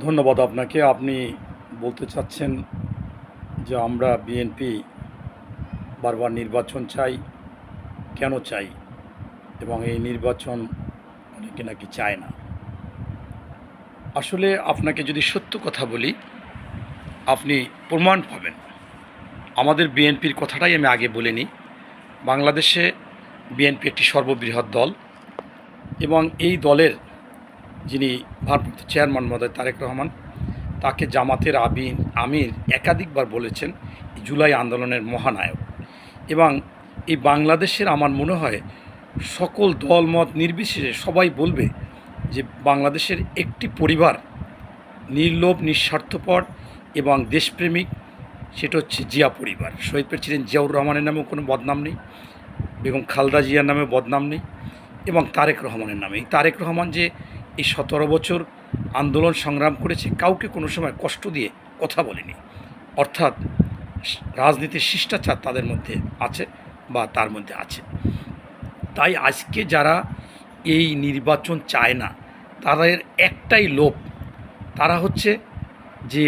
ধন্যবাদ আপনাকে। আপনি বলতে চাচ্ছেন যে আমরা বিএনপি বারবার নির্বাচন চাই, কেন চাই? এবং এই নির্বাচন অনেকে নাকি চায় না। আসলে আপনাকে যদি সত্য কথা বলি, আপনি প্রমাণ পাবেন। আমাদের বিএনপির কথাটাই আমি আগে বলে নিই। বাংলাদেশে বিএনপি একটি সর্ববৃহৎ দল এবং এই দলের যিনি ভারপ্রাপ্ত চেয়ারম্যান মহোদয় তারেক রহমান, তাকে জামাতের আবিন আমির একাধিকবার বলেছেন জুলাই আন্দোলনের মহানায়ক। এবং এই বাংলাদেশের আমার মনে হয় সকল দল, মত নির্বিশেষে সবাই বলবে যে বাংলাদেশের একটি পরিবার নির্লোভ, নিঃস্বার্থপর এবং দেশপ্রেমিক, সেটা হচ্ছে জিয়া পরিবার। শহীদ প্রেসিডেন্ট জিয়াউর রহমানের নামেও কোনো বদনাম নেই, বেগম খালদা জিয়ার নামে বদনাম নেই এবং তারেক রহমানের নামে। এই তারেক রহমান যে এই সতেরো বছর আন্দোলন সংগ্রাম করেছে, কাউকে কোনো সময় কষ্ট দিয়ে কথা বলেনি। অর্থাৎ রাজনীতির শিষ্টাচার তাদের মধ্যে আছে বা তার মধ্যে আছে। তাই আজকে যারা এই নির্বাচন চায় না, তাদের একটাই লোভ, তারা হচ্ছে যে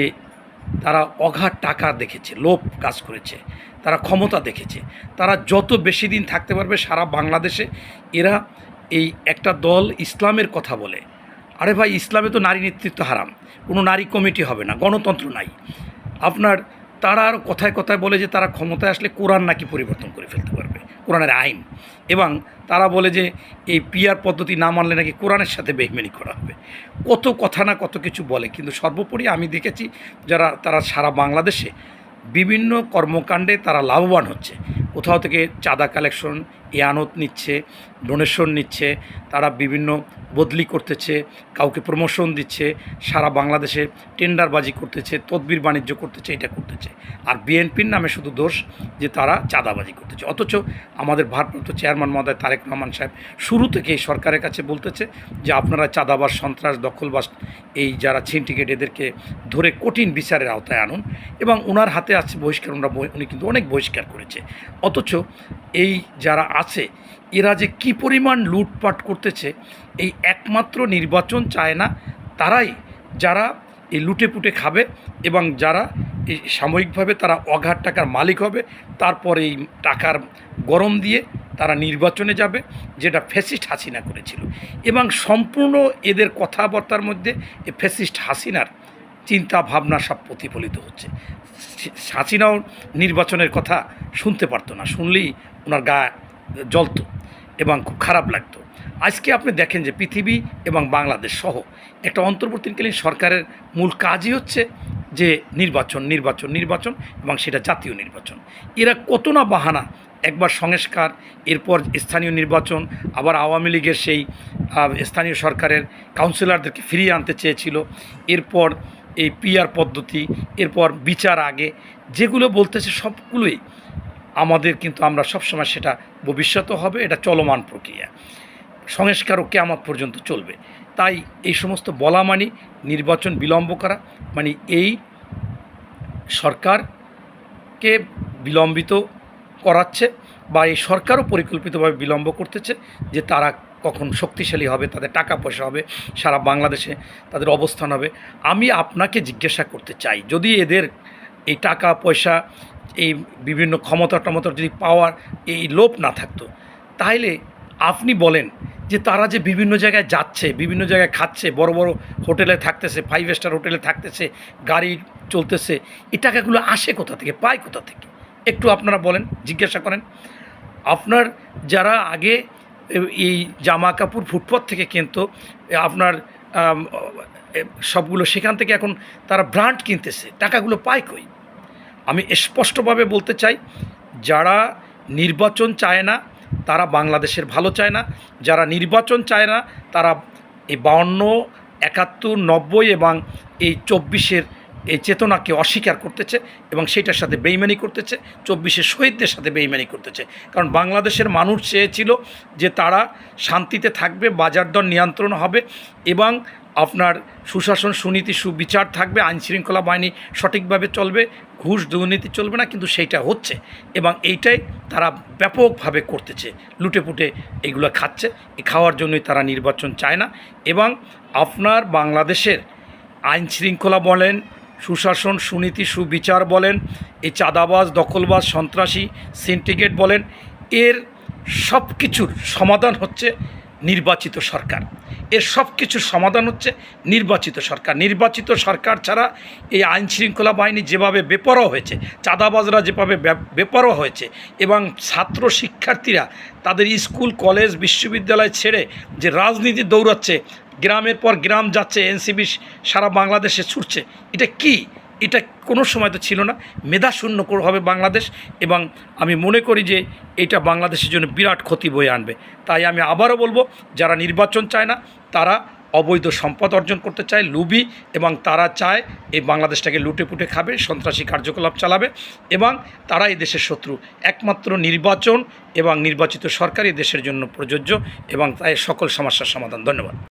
তারা অগাধ টাকা দেখেছে, লোভ কাজ করেছে, তারা ক্ষমতা দেখেছে। তারা যত বেশি দিন থাকতে পারবে সারা বাংলাদেশে, এরা এই একটা দল ইসলামের কথা বলে আরে ভাই, ইসলামে তো নারী নেতৃত্ব হারাম। কোনো নারী কমিটি হবে না, গণতন্ত্র নাই। আপনার, তারা আর কথায় কথায় বলে যে তারা ক্ষমতায় আসলে কোরআন নাকি পরিবর্তন করে ফেলতে পারবে, কোরআনের আইন। এবং তারা বলে যে এই পিয়ার পদ্ধতি না মানলে নাকি কোরআনের সাথে বেহমেনি করা হবে। কত কথা না কত কিছু বলে, কিন্তু সর্বোপরি আমি দেখেছি যারা, তারা সারা বাংলাদেশে বিভিন্ন কর্মকাণ্ডে তারা লাভবান হচ্ছে। কোথাও থেকে চাঁদা কালেকশন এয়ানত নিচ্ছে ডোনেশন নিচ্ছে, তারা বিভিন্ন বদলি করতেছে, কাউকে প্রমোশন দিচ্ছে, সারা বাংলাদেশে টেন্ডারবাজি করতেছে, তদবির বাণিজ্য করতেছে, এটা করতেছে। আর বিএনপির নামে শুধু দোষ যে তারা চাঁদাবাজি করতেছে। অথচ আমাদের ভারপ্রাপ্ত চেয়ারম্যান মহোদয় তারেক রহমান সাহেব শুরু থেকেই সরকারের কাছে বলতেছে যে আপনারা চাঁদাবাস সন্ত্রাস দখলবাস এই যারা ছিনটিকেট এদেরকে ধরে কঠিন বিচারের আওতায় আনুন এবং ওনার হাতে আছে বহিষ্কার ওনারা উনি কিন্তু অনেক বহিষ্কার করেছে। অথচ এই যারা আছে, এরা যে কি পরিমাণ লুটপাট করতেছে, এই একমাত্র নির্বাচন চায় না। তারাই যারা এই লুটে পুটে খাবে এবং যারা এই সাময়িকভাবে তারা অগাধ টাকার মালিক হবে, তারপর এই টাকার গরম দিয়ে তারা নির্বাচনে যাবে, যেটা ফ্যাসিস্ট হাসিনা করেছিল। এবং সম্পূর্ণ এদের কথাবার্তার মধ্যে ফ্যাসিস্ট হাসিনার চিন্তা ভাবনা সব প্রতিফলিত হচ্ছে। হাসিনাও নির্বাচনের কথা শুনতে পারতো না, শুনলেই ওনার গা জ্বলতো এবং খুব খারাপ লাগতো। আজকে আপনি দেখেন যে পৃথিবী এবং বাংলাদেশ সহ একটা অন্তর্বর্তীকালীন সরকারের মূল কাজই হচ্ছে যে নির্বাচন নির্বাচন নির্বাচন এবং সেটা জাতীয় নির্বাচন। এরা কত না বাহানা, একবার সংস্কার, এরপর স্থানীয় নির্বাচন, আবার আওয়ামী লীগের সেই স্থানীয় সরকারের কাউন্সিলরদেরকে ফিরিয়ে আনতে চেয়েছিল, এরপর এই পিআর পদ্ধতি, এরপর বিচার আগে, যেগুলো বলতেছে সবগুলোই আমাদের কিন্তু আমরা সবসময় সেটা ভবিষ্যতও হবে, এটা চলমান প্রক্রিয়া। সংস্কারও কেয়ামত পর্যন্ত চলবে। তাই এই সমস্ত বলা মানে নির্বাচন বিলম্ব করা মানে এই সরকারকে বিলম্বিত করাচ্ছে বা এই সরকারও পরিকল্পিতভাবে বিলম্ব করতেছে যে তারা কখন শক্তিশালী হবে, তাদের টাকা পয়সা হবে, সারা বাংলাদেশে তাদের অবস্থান হবে। আমি আপনাকে জিজ্ঞাসা করতে চাই, যদি এদের এই টাকা পয়সা, এই বিভিন্ন ক্ষমতা টমতা যদি পাওয়ার এই লোভ না থাকতো, তাহলে আপনি বলেন যে তারা যে বিভিন্ন জায়গায় যাচ্ছে, বিভিন্ন জায়গায় খাচ্ছে, বড় বড় হোটেলে থাকতেছে ফাইভ স্টার হোটেলে থাকতেছে, গাড়ি চলতেছে, এই টাকাগুলো আসে কোথা থেকে, পায় কোথা থেকে? একটু আপনারা বলেন, জিজ্ঞাসা করেন। আপনার যারা আগে এই জামা কাপড় ফুটপাথ থেকে কিন্তু আপনার সবগুলো সেখান থেকে এখন তারা ব্র্যান্ড কিনতেছে। টাকাগুলো পায় কই? আমি স্পষ্টভাবে বলতে চাই, যারা নির্বাচন চায় না, তারা বাংলাদেশের ভালো চায় না। যারা নির্বাচন চায় না, তারা এই বাউন্ন, একাত্তর, নব্বই এবং এই চব্বিশের এই চেতনাকে অস্বীকার করতেছে এবং সেটার সাথে বেইমানি করতেছে, চব্বিশের শহীদদের সাথে বেইমানি করতেছে। কারণ বাংলাদেশের মানুষ চেয়েছিল যে তারা শান্তিতে থাকবে, বাজার দর নিয়ন্ত্রণ হবে এবং আপনার সুশাসন, সুনীতি, সুবিচার থাকবে আইন শৃঙ্খলা বাহিনী সঠিকভাবে চলবে, ঘুষ দুর্নীতি চলবে না, কিন্তু সেইটা হচ্ছে এবং এইটাই তারা ব্যাপকভাবে করতেছে। লুটে পুটে এগুলো খাচ্ছে খাওয়ার জন্যই তারা নির্বাচন চায় না এবং আপনার বাংলাদেশের আইন শৃঙ্খলা বলেন সুশাসন, সুনীতি, সুবিচার বলেন এই চাঁদাবাজ, দখলবাজ, সন্ত্রাসী, সিন্ডিকেট বলেন, এর সব কিছুর সমাধান হচ্ছে নির্বাচিত সরকার। এর সব কিছুর সমাধান হচ্ছে নির্বাচিত সরকার। নির্বাচিত সরকার ছাড়া এই আইন শৃঙ্খলা বাহিনী যেভাবে বেপরোয়া হয়েছে, চাঁদাবাজরা যেভাবে বেপরোয়া হয়েছে এবং ছাত্র শিক্ষার্থীরা তাদের স্কুল, কলেজ, বিশ্ববিদ্যালয় ছেড়ে যে রাজনীতি দৌড়াচ্ছে গ্রামের পর গ্রাম যাচ্ছে এনসিবি সারা বাংলাদেশে ছুটছে। এটা কি? এটা কোনো সময় তো ছিল না। মেধাশূন্য হবে বাংলাদেশ এবং আমি মনে করি যে এটা বাংলাদেশের জন্য বিরাট ক্ষতি বয়ে আনবে। তাই আমি আবারও বলব, যারা নির্বাচন চায় না, তারা অবৈধ সম্পদ অর্জন করতে চায়, লুবি এবং তারা চায় এই বাংলাদেশটাকে লুটে পুটে খাবে, সন্ত্রাসী কার্যকলাপ চালাবে এবং তারা এই দেশের শত্রু। একমাত্র নির্বাচন এবং নির্বাচিত সরকারই দেশের জন্য প্রযোজ্য এবং তাই সকল সমস্যার সমাধান। ধন্যবাদ।